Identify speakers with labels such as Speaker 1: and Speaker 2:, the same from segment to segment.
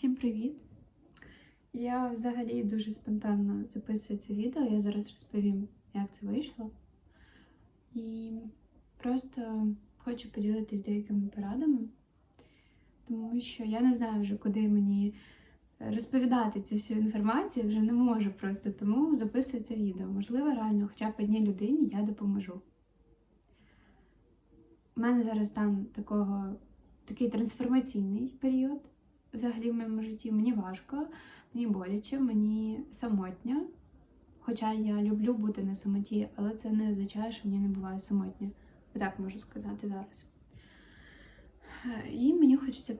Speaker 1: Всім привіт! Я взагалі дуже спонтанно записую це відео. Я зараз розповім, як це вийшло. І просто хочу поділитись деякими порадами, тому що я не знаю вже, куди мені розповідати цю всю інформацію, вже не можу просто, тому записую це відео. Можливо, реально, хоча б одній людині я допоможу. У мене зараз стан такого, такий трансформаційний період взагалі в моєму житті. Мені важко, мені боляче, мені самотньо. Хоча я люблю бути на самоті, але це не означає, що мені не буває самотньо. Так можу сказати зараз. І мені хочеться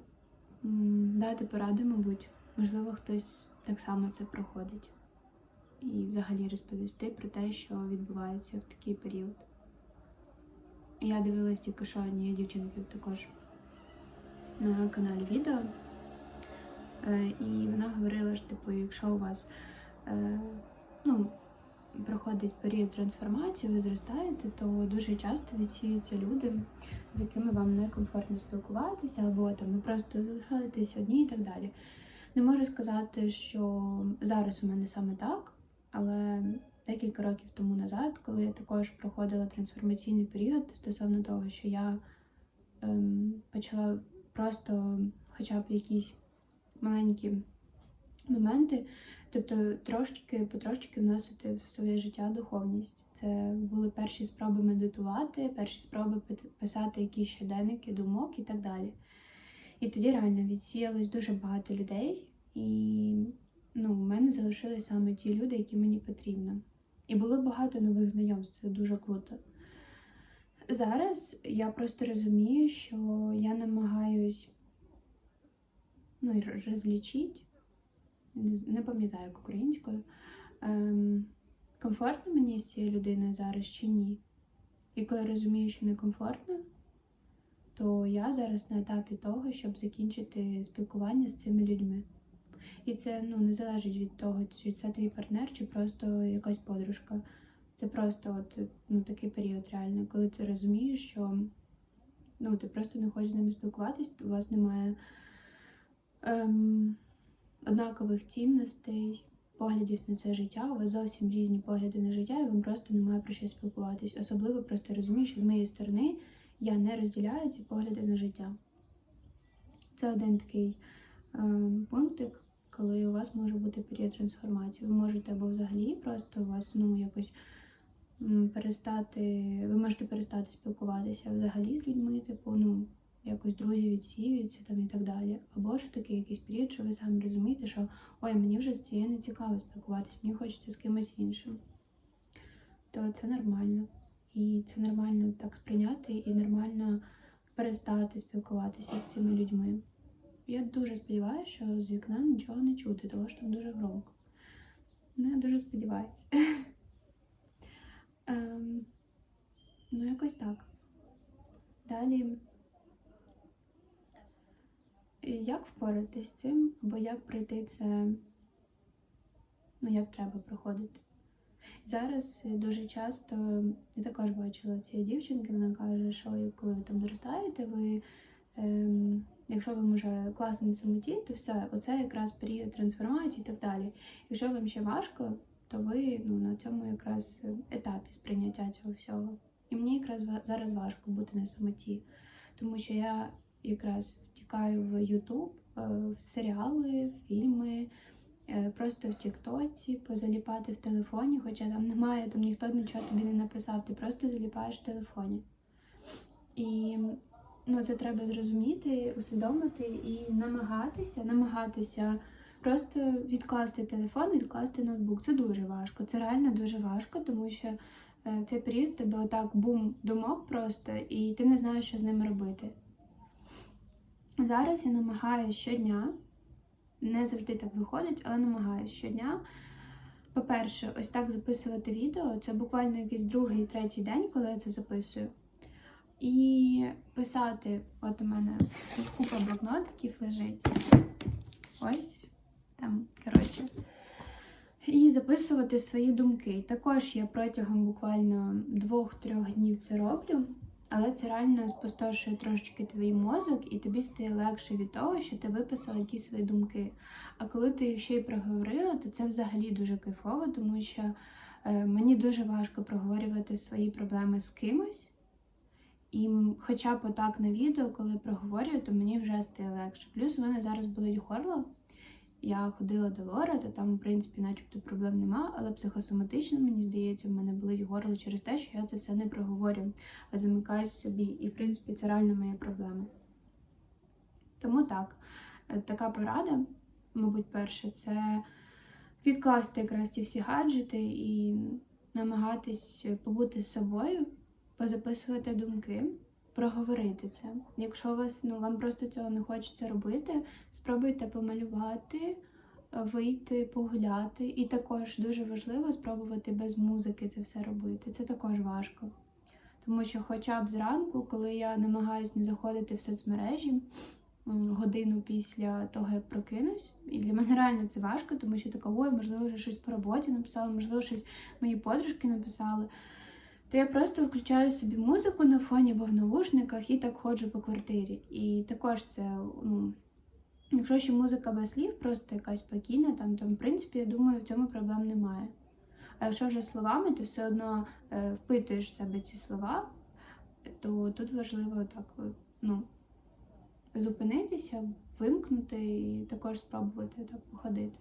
Speaker 1: дати поради, мабуть. Можливо, хтось так само це проходить. І взагалі розповісти про те, що відбувається в такий період. Я дивилась тільки що однієї дівчинки також на каналі відео. Е, І вона говорила, що типу, якщо у вас е, ну, проходить період трансформації, ви зростаєте, то дуже часто відсіюються люди, з якими вам некомфортно спілкуватися, або там ви просто залишаєтесь одні і так далі. Не можу сказати, що зараз у мене саме так, але декілька років тому назад, коли я також проходила трансформаційний період стосовно того, що я ем, почала просто хоча б якісь маленькі моменти, тобто трошки потрошки вносити в своє життя духовність. Це були перші спроби медитувати, перші спроби писати якісь щоденники, думок і так далі. І тоді реально відсіялось дуже багато людей, і ну, в мене залишились саме ті люди, які мені потрібно. І було багато нових знайомств, це дуже круто. Зараз я просто розумію, що я намагаюсь ну, і р- не, пам'ятаю як українською, ем, комфортно мені з цією людиною зараз чи ні. І коли розумію, що некомфортно, то я зараз на етапі того, щоб закінчити спілкування з цими людьми. І це ну, не залежить від того, чи це твій партнер, чи просто якась подружка. Це просто от, ну, такий період реально, коли ти розумієш, що ну, ти просто не хочеш з ними спілкуватись, у вас немає ем, однакових цінностей, поглядів на це життя, у вас зовсім різні погляди на життя, і вам просто немає про що спілкуватись. Особливо просто розумію, що з моєї сторони я не розділяю ці погляди на життя. Це один такий ем, пунктик, коли у вас може бути період трансформації. Ви можете або взагалі просто у вас ну, якось перестати, ви можете перестати спілкуватися взагалі з людьми, типу, ну, якось друзі відсіюються там і так далі. Або ж такий якийсь період, що ви самі розумієте, що ой, мені вже з цією не цікаво спілкуватися, мені хочеться з кимось іншим. То це нормально. І це нормально так сприйняти і нормально перестати спілкуватися з цими людьми. Я дуже сподіваюся, що з вікна нічого не чути, тому що там дуже громко. Ну, я дуже сподіваюся. Ем, ну, якось так. Далі. Як впоратись з цим, або як пройти це, ну, як треба проходити. Зараз е, дуже часто я також бачила цієї дівчинки, вона каже, що коли ви там зростаєте, ви, ем, якщо вам вже класно на самоті, то все, оце якраз період трансформації і так далі. Якщо вам ще важко, то ви ну, на цьому якраз етапі сприйняття цього всього. І мені якраз зараз важко бути на самоті, тому що я якраз втікаю в Ютуб, е, в серіали, в фільми, е, просто в Тіктоці, позаліпати в телефоні, хоча там немає, там ніхто нічого тобі не написав, ти просто заліпаєш в телефоні. І ну, це треба зрозуміти, усвідомити і намагатися, намагатися просто відкласти телефон, відкласти ноутбук. Це дуже важко. Це реально дуже важко, тому що е, в цей період тебе отак бум думок просто, і ти не знаєш, що з ними робити. Зараз я намагаюся щодня, не завжди так виходить, але намагаюся щодня. По-перше, ось так записувати відео. Це буквально якийсь другий, третій день, коли я це записую. І писати, от у мене тут купа блокнотиків лежить. Ось там, коротше. І записувати свої думки. Також я протягом буквально двох-трьох днів це роблю. Але це реально спустошує трошечки твій мозок, і тобі стає легше від того, що ти виписала якісь свої думки. А коли ти їх ще й проговорила, то це взагалі дуже кайфово, тому що е, мені дуже важко проговорювати свої проблеми з кимось. І хоча б отак на відео, коли проговорюю, то мені вже стає легше. Плюс у мене зараз болить горло. Я ходила до Лора, то там, в принципі, начебто проблем нема, але психосоматично, мені здається, в мене болить горло через те, що я це все не проговорю, а замикаюсь собі. І, в принципі, це реально моя проблема. Тому так, е, така порада, мабуть, перше, це відкласти якраз ці всі гаджети і намагатись побути з собою, позаписувати думки, проговорити це. Якщо вас ну вам просто цього не хочеться робити, спробуйте помалювати, вийти, погуляти. І також дуже важливо спробувати без музики це все робити. Це також важко. Тому що, хоча б зранку, коли я намагаюся не заходити в соцмережі годину після того, як прокинусь, і для мене реально це важко, тому що така, ой, можливо, вже щось по роботі написала, можливо, щось мої подружки написали то я просто включаю собі музику на фоні або в навушниках і так ходжу по квартирі. І також це, ну, якщо ще музика без слів, просто якась спокійна, там, то в принципі, я думаю, в цьому проблем немає. А якщо вже словами, ти все одно е, впитуєш в себе ці слова, то тут важливо так, ну, зупинитися, вимкнути і також спробувати так походити.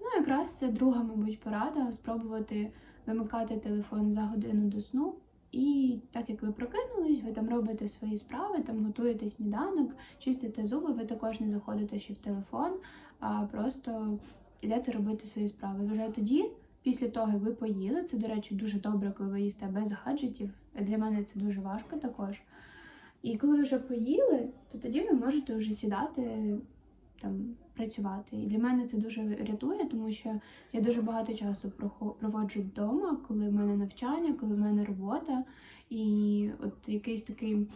Speaker 1: Ну, якраз це друга, мабуть, порада спробувати вимикати телефон за годину до сну. І так як ви прокинулись, ви там робите свої справи, там готуєте сніданок, чистите зуби, ви також не заходите ще в телефон, а просто йдете робити свої справи. Вже тоді, після того, як ви поїли, це, до речі, дуже добре, коли ви їсте без гаджетів. Для мене це дуже важко також. І коли ви вже поїли, то тоді ви можете вже сідати там працювати. І для мене це дуже рятує, тому що я дуже багато часу проводжу вдома, коли в мене навчання, коли в мене робота. І от якийсь такий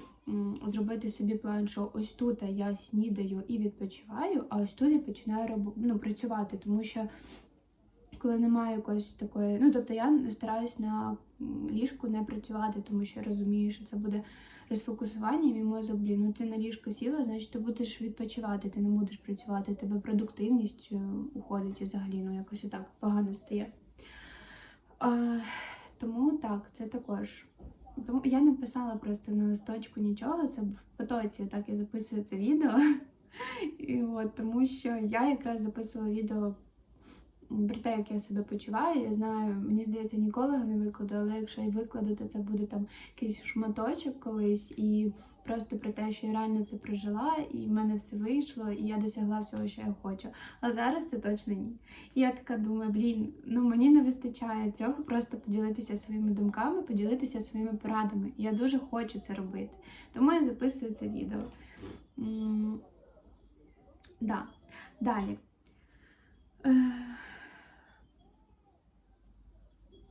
Speaker 1: зробити собі план, що ось тут я снідаю і відпочиваю, а ось тут я починаю ну, працювати, тому що. Коли немає якоїсь такої, ну тобто я стараюсь на ліжку не працювати, тому що я розумію, що це буде розфокусування, мій мозок, блін, ну ти на ліжко сіла, значить ти будеш відпочивати, ти не будеш працювати, тебе продуктивність е, уходить взагалі, ну якось отак погано стає. А, тому так, це також. Тому я не писала просто на листочку нічого, це в потоці, так я записую це відео. І от, тому що я якраз записувала відео про те, як я себе почуваю. Я знаю, мені здається, ніколи не викладу, але якщо я викладу, то це буде там якийсь шматочок колись, і просто про те, що я реально це прожила, і в мене все вийшло, і я досягла всього, що я хочу. А зараз це точно ні. І я така думаю, блін, ну мені не вистачає цього просто поділитися своїми думками, поділитися своїми порадами. Я дуже хочу це робити. Тому я записую це відео. М, Да. Далі. Е,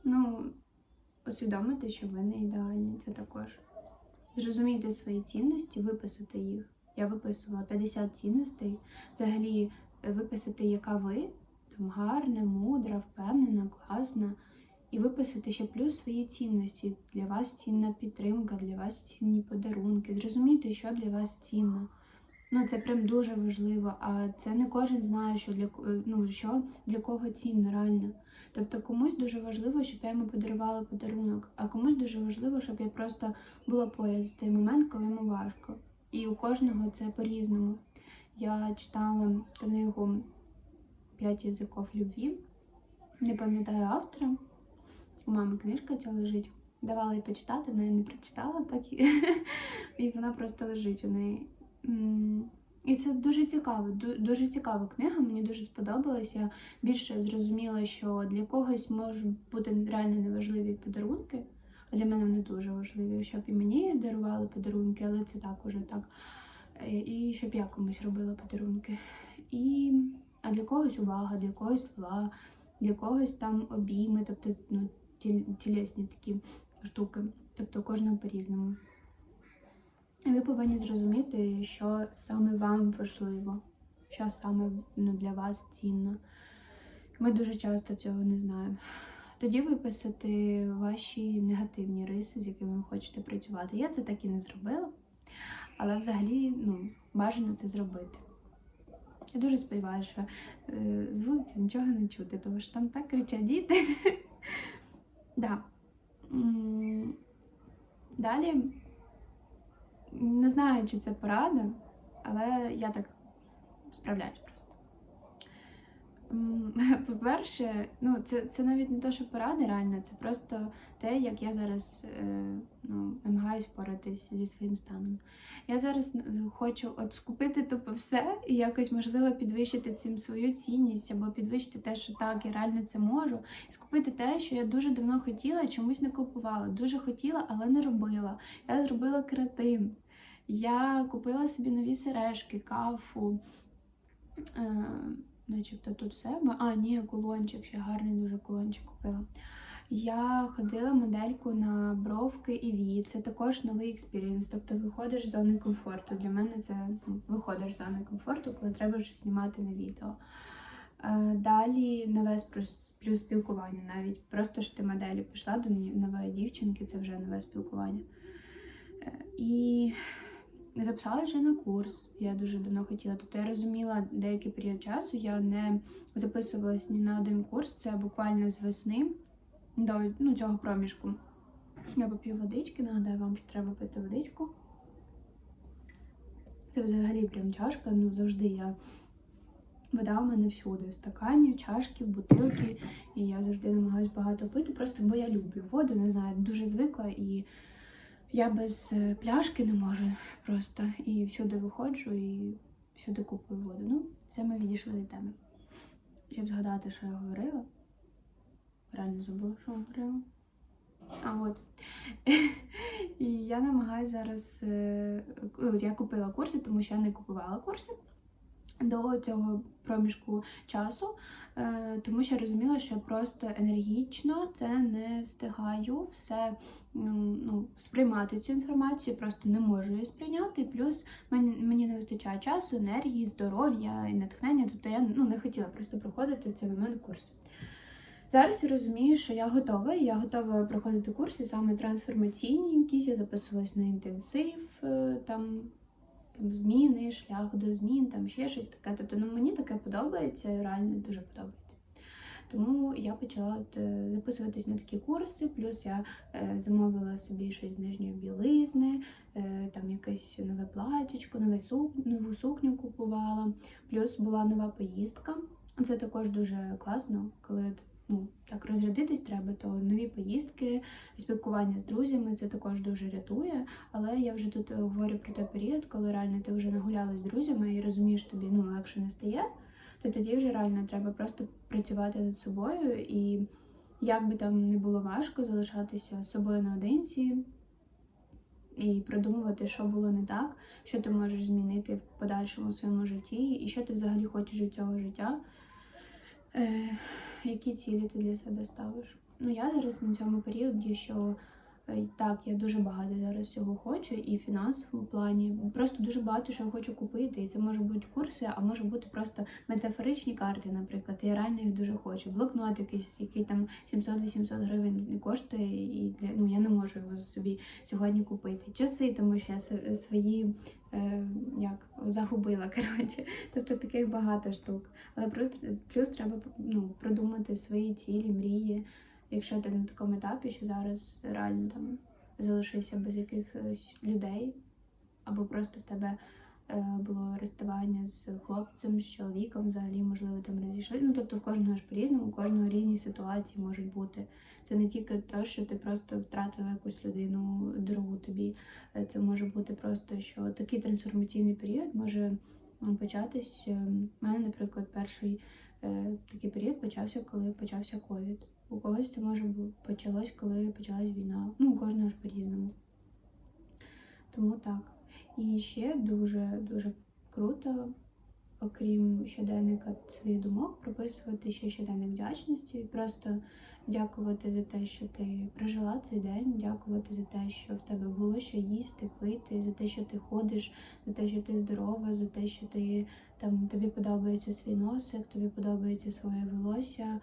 Speaker 1: Ну, усвідомити, що ви не ідеальні, це також. Зрозуміти свої цінності, виписати їх. Я виписувала 50 цінностей. Взагалі, е, виписати, яка ви, там гарна, мудра, впевнена, класна. І виписати ще плюс свої цінності. Для вас цінна підтримка, для вас цінні подарунки. Зрозуміти, що для вас цінно. Ну, це прям дуже важливо. А це не кожен знає, що для е, ну, що для кого цінно реально. Тобто комусь дуже важливо, щоб я йому подарувала подарунок, а комусь дуже важливо, щоб я просто була поряд в цей момент, коли йому важко. І у кожного це по-різному. Я читала книгу П'ять язиків любві. Не пам'ятаю автора. У мами книжка ця лежить. Давала їй почитати, вона не прочитала, так і вона просто лежить у неї. І це дуже цікаво, дуже цікава книга, мені дуже сподобалася. Більше зрозуміла, що для когось можуть бути реально неважливі подарунки, для мене вони дуже важливі, щоб і мені дарували подарунки, але це так уже так. Е, І щоб я комусь робила подарунки. І... А для когось увага, для когось слова, для когось там обійми, тобто ну, тіл- тілесні такі штуки. Тобто кожного по-різному. Ви повинні зрозуміти, що саме вам важливо, що саме ну, для вас цінно. Ми дуже часто цього не знаємо. тоді виписати ваші негативні риси, з якими ви хочете працювати. Я це так і не зробила, але взагалі ну, бажано це зробити. Я дуже сподіваюся, що е, з вулиці нічого не чути, тому що там так кричать діти. да. Далі не знаю, чи це порада, але я так справляюсь просто. По-перше, ну, це, це навіть не те, що порада реально, це просто те, як я зараз е, ну, намагаюсь впоратись зі своїм станом. Я зараз хочу от скупити тупо все і якось можливо підвищити цим свою цінність або підвищити те, що так, я реально це можу. І скупити те, що я дуже давно хотіла чомусь не купувала. Дуже хотіла, але не робила. Я зробила креатин. Я купила собі нові сережки, кафу. Е, начебто тут все. А, ні, кулончик, ще гарний дуже кулончик купила. Я ходила модельку на бровки і вії. Це також новий експірієнс. Тобто виходиш з зони комфорту. Для мене це ну, виходиш з зони комфорту, коли треба щось знімати на відео. Е, Далі нове плюс спілкування навіть. Просто що ти моделі пішла до нової дівчинки, це вже нове спілкування. Е, І записалася вже на курс. Я дуже давно хотіла. Тобто я розуміла деякий період часу. Я не записувалась ні на один курс. Це буквально з весни до ну, цього проміжку. Я поп'ю водички, нагадаю вам, що треба пити водичку. Це взагалі прям чашка. Ну завжди я вода у мене всюди. Стакані, чашки, бутилки. І я завжди намагаюся багато пити, просто бо я люблю воду, не знаю, дуже звикла і я без е, пляшки не можу просто. І всюди виходжу і всюди купую воду. Ну, це ми відійшли від теми. Щоб згадати, що я говорила. Реально забула, що я говорила. А от. І я намагаюся зараз. е, Я купила курси, тому що я не купувала курси до цього проміжку часу, е, тому що я розуміла, що просто енергічно це не встигаю все ну, сприймати цю інформацію, просто не можу її сприйняти. Плюс мені, не вистачає часу, енергії, здоров'я і натхнення. Тобто я ну, не хотіла просто проходити цей момент курс. Зараз я розумію, що я готова, я готова проходити курси саме трансформаційні, якісь я записувалась на інтенсив, е, там, там зміни, шлях до змін, там ще щось таке. Тобто ну, мені таке подобається, реально дуже подобається. Тому я почала е, записуватись на такі курси, плюс я е, замовила собі щось з нижньої білизни, е, там якесь нове платічко, нове сук, нову сукню купувала, плюс була нова поїздка. Це також дуже класно, коли ну, так розрядитись треба, то нові поїздки, спілкування з друзями це також дуже рятує. Але я вже тут е, говорю про той період, коли реально ти вже нагулялась з друзями і розумієш тобі, ну легше не стає, то тоді вже реально треба просто працювати над собою і як би там не було важко залишатися з собою наодинці і продумувати, що було не так, що ти можеш змінити в подальшому своєму житті, і що ти взагалі хочеш від цього життя. Е, які цілі ти для себе ставиш? Ну, я зараз на цьому періоді, що е, так, я дуже багато зараз цього хочу, і в фінансовому плані. Просто дуже багато що хочу купити. І це може бути курси, а може бути просто метафоричні карти, наприклад. Я реально їх дуже хочу. Блокнот якийсь, який там 700-800 гривень коштує, і для ну я не можу його собі сьогодні купити. Часи, тому що я свої е, як загубила. Коротше, тобто таких багато штук. Але плюс, плюс треба ну, продумати свої цілі, мрії. Якщо ти на такому етапі, що зараз реально там залишився без якихось людей, або просто в тебе було розставання з хлопцем, з чоловіком, взагалі, можливо, там розійшли. Ну, тобто в кожного ж по-різному, у кожного різні ситуації можуть бути. Це не тільки те, що ти просто втратила якусь людину дорогу тобі. Е, Це може бути просто, що такий трансформаційний період може початись. е, У мене, наприклад, перший е, такий період почався, коли почався ковід. У когось це може почалось, коли почалась війна. Ну, у кожного ж по-різному. Тому так. І ще дуже дуже круто, окрім щоденника своїх думок, прописувати ще щоденник вдячності. Просто дякувати за те, що ти прожила цей день, дякувати за те, що в тебе було що їсти, пити, за те, що ти ходиш, за те, що ти здорова, за те, що ти там тобі подобається свій носик, тобі подобається своє волосся.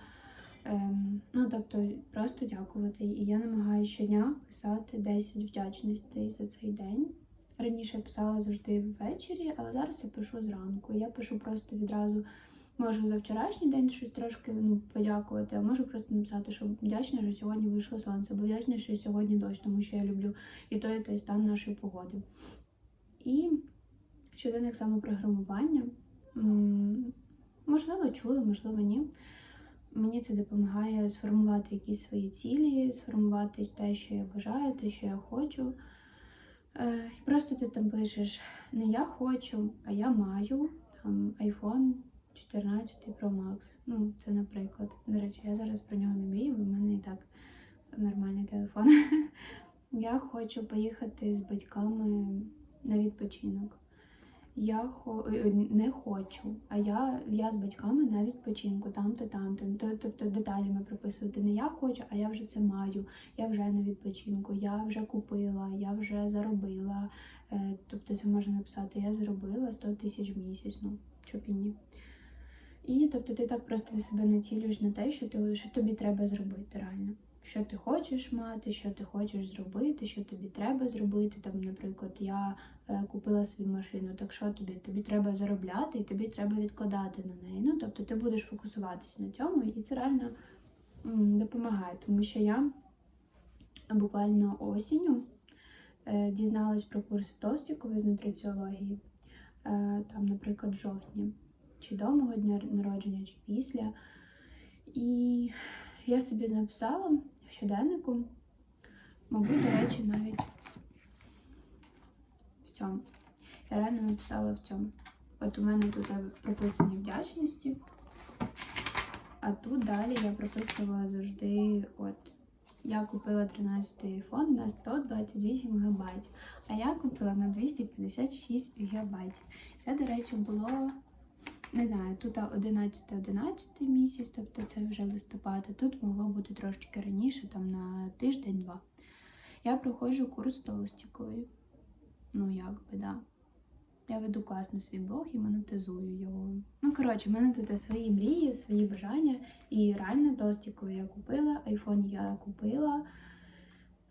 Speaker 1: Ем, ну, тобто, просто дякувати. І я намагаюся щодня писати 10 вдячностей за цей день. Раніше я писала завжди ввечері, але зараз я пишу зранку. Я пишу просто відразу, можу за вчорашній день щось трошки ну, подякувати, а можу просто написати, що вдячна, що сьогодні вийшло сонце, бо вдячна, що сьогодні дощ, тому що я люблю і той, і той стан нашої погоди. І щоденник самопрограмування. Можливо, чули, можливо, ні. Мені це допомагає сформувати якісь свої цілі, сформувати те, що я бажаю, те, що я хочу. Е, і просто ти там пишеш не я хочу, а я маю там iPhone 14 Pro Max. Ну, це наприклад. До речі, я зараз про нього не мрію, бо в мене і так нормальний телефон. Я хочу поїхати з батьками на відпочинок. Я хо... е, не хочу, а я, я з батьками на відпочинку, там-то, там-то. Тобто деталями прописувати не я хочу, а я вже це маю. Я вже на відпочинку, я вже купила, я вже заробила. Е, Тобто це можна написати, я заробила 100 тисяч в місяць, ну, чоб і ні. І тобто ти так просто себе націлюєш на те, що, ти, що тобі треба зробити реально. Що ти хочеш мати, що ти хочеш зробити, що тобі треба зробити. Там, наприклад, я е, купила свою машину, так що тобі? Тобі треба заробляти і тобі треба відкладати на неї. Ну, тобто ти будеш фокусуватися на цьому, і це реально допомагає, тому що я буквально осінню е, дізналась про курси Толстікової з нутриціології, е, там, наприклад, жовтні, чи до мого дня народження, чи після. І я собі написала щоденнику, мабуть, до речі, навіть в цьому. Я реально написала в цьому. От у мене тут прописані вдячності, а тут далі я прописувала завжди, от, я купила 13 iPhone на 128 ГБ, а я купила на 256 ГБ. Це, до речі, було не знаю, тут 11-11 місяць, тобто це вже листопад, а тут могло бути трошки раніше, там на тиждень-два. Я проходжу курс Толстікової. Ну, як би, да. Я веду класно свій блог і монетизую його. Ну, коротше, в мене тут свої мрії, свої бажання. І реально Толстікову я купила, айфон я купила.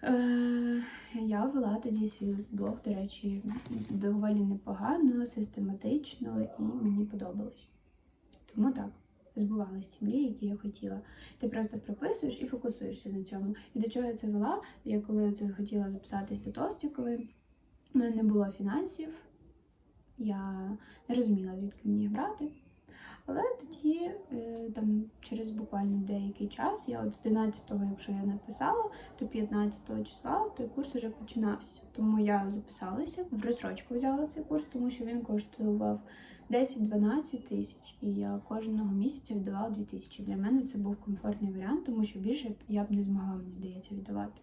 Speaker 1: Е, я вела тоді свій блог, до речі, доволі непогано, систематично і мені подобалось. Тому так, збувалися ті мрії, які я хотіла. Ти просто прописуєш і фокусуєшся на цьому. І до чого я це вела? Я коли це хотіла записатись до Толстікової, в мене не було фінансів, я не розуміла, звідки мені брати. Але тоді, е, там, через буквально деякий час, я от 11-го, якщо я написала, то 15-го числа той курс вже починався. Тому я записалася, в розсрочку взяла цей курс, тому що він коштував 10-12 тисяч. І я кожного місяця віддавала 2 тисячі. Для мене це був комфортний варіант, тому що більше я б не змогла, мені здається, віддавати.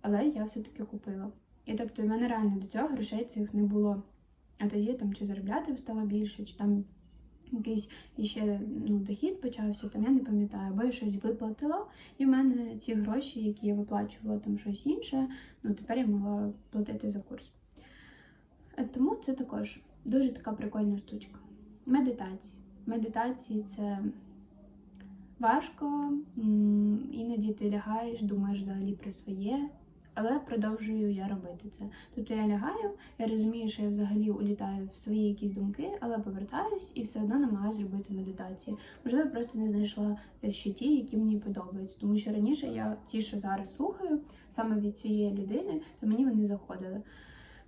Speaker 1: Але я все-таки купила. І тобто в мене реально до цього грошей цих не було. А тоді там чи заробляти стало більше, чи там якийсь іще ну, дохід почався, там я не пам'ятаю, бо я щось виплатила, і в мене ці гроші, які я виплачувала там щось інше, ну тепер я могла платити за курс. Е, Тому це також дуже така прикольна штучка. Медитації. Медитації це важко, іноді ти лягаєш, думаєш взагалі про своє. Але продовжую я робити це. Тобто я лягаю, я розумію, що я взагалі улітаю в свої якісь думки, але повертаюсь і все одно намагаюся зробити медитації. Можливо, просто не знайшла ще ті, які мені подобаються. Тому що раніше я ті, що зараз слухаю, саме від цієї людини, то мені вони заходили.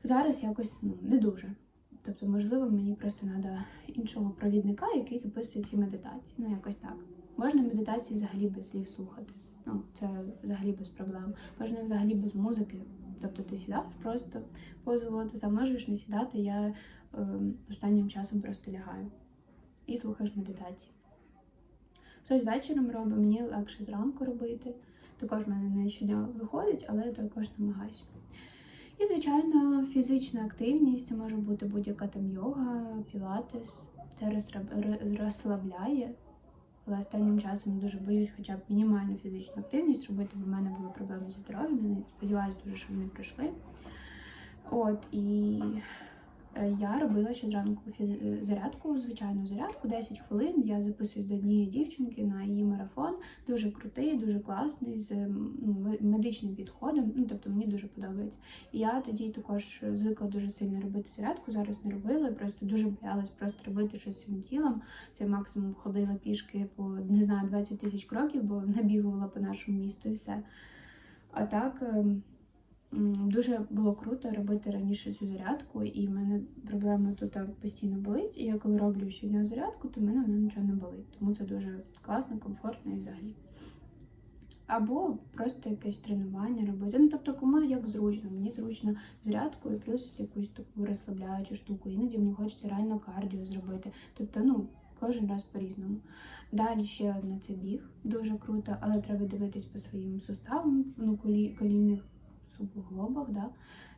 Speaker 1: Зараз якось ну, не дуже. Тобто, можливо, мені просто треба іншого провідника, який записує ці медитації. Ну, якось так. Можна медитацію взагалі без слів слухати. Ну, це взагалі без проблем. Можна взагалі без музики. Тобто ти сідаєш просто позуватися, можеш не сідати. Я е, останнім часом просто лягаю і слухаєш медитації. Хтось вечором робить, мені легше зранку робити. Також в мене не щодня виходить, але я також намагаюся. І, звичайно, фізична активність це може бути будь-яка там йога, пілатес. Це розслабляє. Але останнім часом дуже боюсь хоча б мінімальну фізичну активність робити, бо в мене були проблеми зі здоров'ям. Я сподіваюся дуже, що вони пройшли. От і Я робила ще зранку е, зарядку, звичайну зарядку, 10 хвилин. Я записуюсь до однієї дівчинки на її марафон. Дуже крутий, дуже класний, з ну, медичним підходом. Ну тобто мені дуже подобається. І я тоді також звикла дуже сильно робити зарядку. Зараз не робила, просто дуже боялась просто робити щось своїм тілом. Це максимум ходила пішки по не знаю 20 тисяч кроків, бо набігувала по нашому місту і все. А так. Дуже було круто робити раніше цю зарядку, і в мене проблема тут постійно болить. І я коли роблю щодня зарядку, то в мене вона нічого не болить. Тому це дуже класно, комфортно і взагалі. Або просто якесь тренування робити. Ну тобто, кому як зручно. Мені зручно зарядку і плюс якусь таку розслабляючу штуку. Іноді мені хочеться реально кардіо зробити. Тобто, ну. Кожен раз по-різному. Далі ще одне це біг, дуже круто, але треба дивитись по своїм суставам, ну, колі, колінних суглобах, да?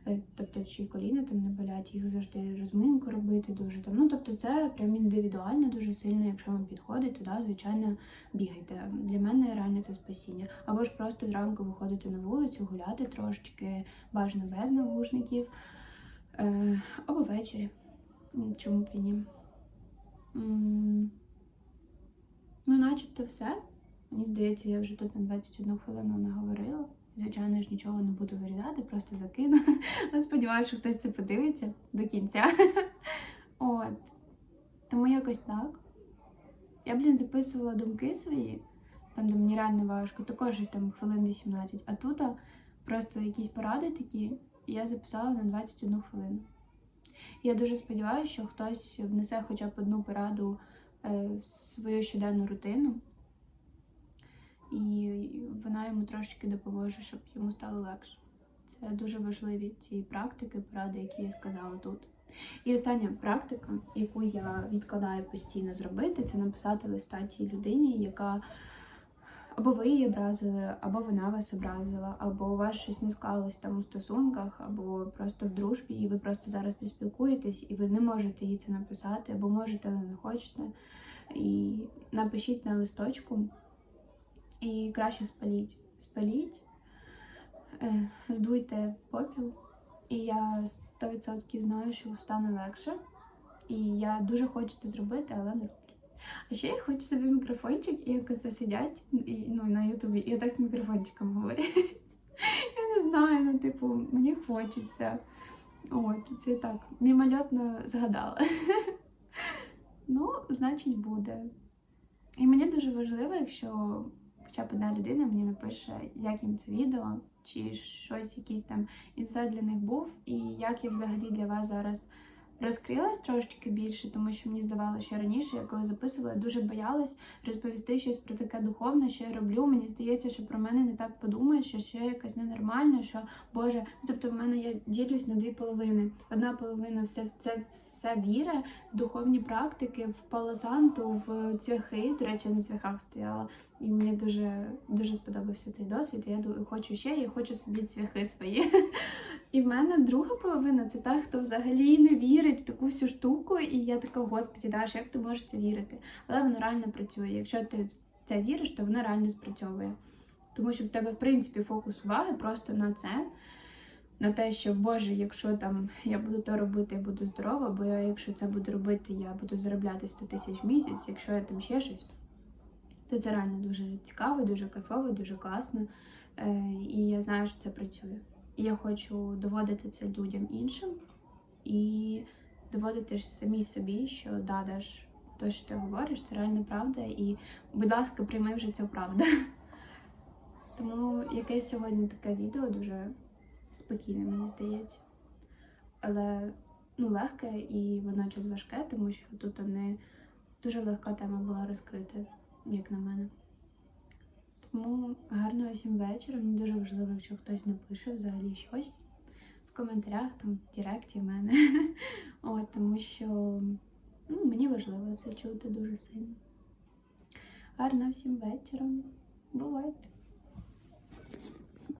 Speaker 1: Е, тобто чи коліна там не болять, їх завжди розминку робити дуже там. Ну тобто це прям індивідуально дуже сильно, якщо вам підходить, да, звичайно бігайте. Для мене реально це спасіння. Або ж просто зранку виходити на вулицю, гуляти трошечки, бажано без навушників, е, або ввечері. Чому б і ні? Ну, начебто все. Мені здається, я вже тут на 21 хвилину наговорила. Звичайно ж, нічого не буду вирізати, просто закину. Але сподіваюся, що хтось це подивиться до кінця. От. Тому якось так. Я, блін, записувала думки свої, там, де мені реально важко, також там хвилин 18. А тут просто якісь поради такі, і я записала на 21 хвилину. Я дуже сподіваюся, що хтось внесе хоча б одну пораду е, в свою щоденну рутину, і вона йому трошки допоможе, щоб йому стало легше. Це дуже важливі ці практики, поради, які я сказала тут. І остання практика, яку я відкладаю постійно зробити, це написати листа тій людині, яка або ви її образили, або вона вас образила, або у вас щось не склалось там у стосунках, або просто в дружбі, і ви просто зараз не спілкуєтесь, і ви не можете їй це написати, або можете, але не хочете. І напишіть на листочку, і краще спаліть. Спаліть, е, здуйте попіл, і я 100% знаю, що стане легше. І я дуже хочу це зробити, але не роблю. А ще я хочу собі мікрофончик, і як це сидять і, ну, на Ютубі, і я так з мікрофончиком говорю. Я не знаю, ну, типу, мені хочеться. От, це так, мімольотно згадала. Ну, значить, буде. І мені дуже важливо, якщо хоча б одна людина мені напише, як їм це відео, чи щось, якийсь там інсайт для них був, і як я взагалі для вас зараз розкрилась трошечки більше, тому що мені здавалося, що раніше, я коли записувала, я дуже боялась розповісти щось про таке духовне, що я роблю. Мені здається, що про мене не так подумають, що ще якась ненормальна, що Боже, ну, тобто в мене я ділюсь на дві половини. Одна половина все це все віра в духовні практики, в паласанту, в цвяхи. До речі, на цвяхах стояла. І мені дуже дуже сподобався цей досвід. Я хочу ще, я хочу собі цвяхи свої. І в мене друга половина це та, хто взагалі не вірить в таку всю штуку. І я така, господі, Даш, як ти можеш це вірити? Але воно реально працює. Якщо ти в це віриш, то воно реально спрацьовує. Тому що в тебе, в принципі, фокус уваги просто на це, на те, що Боже, якщо там я буду то робити, я буду здорова, бо я, якщо це буду робити, я буду заробляти 100 тисяч в місяць, якщо я там ще щось, то це реально дуже цікаво, дуже кайфово, дуже класно. Е, і я знаю, що це працює. І я хочу доводити це людям іншим і доводити ж самі собі, що да, Даш, то, що ти говориш, це реально правда. І, будь ласка, прийми вже цю правду. Тому якесь сьогодні таке відео дуже спокійне, мені здається. Але ну, легке і водночас важке, тому що тут не дуже легка тема була розкрита, як на мене. Тому гарного всім вечора. Мені дуже важливо, якщо хтось напише взагалі щось в коментарях, там, в Директі в мене. От, тому що ну, мені важливо це чути дуже сильно. Гарного всім вечора. Бувайте!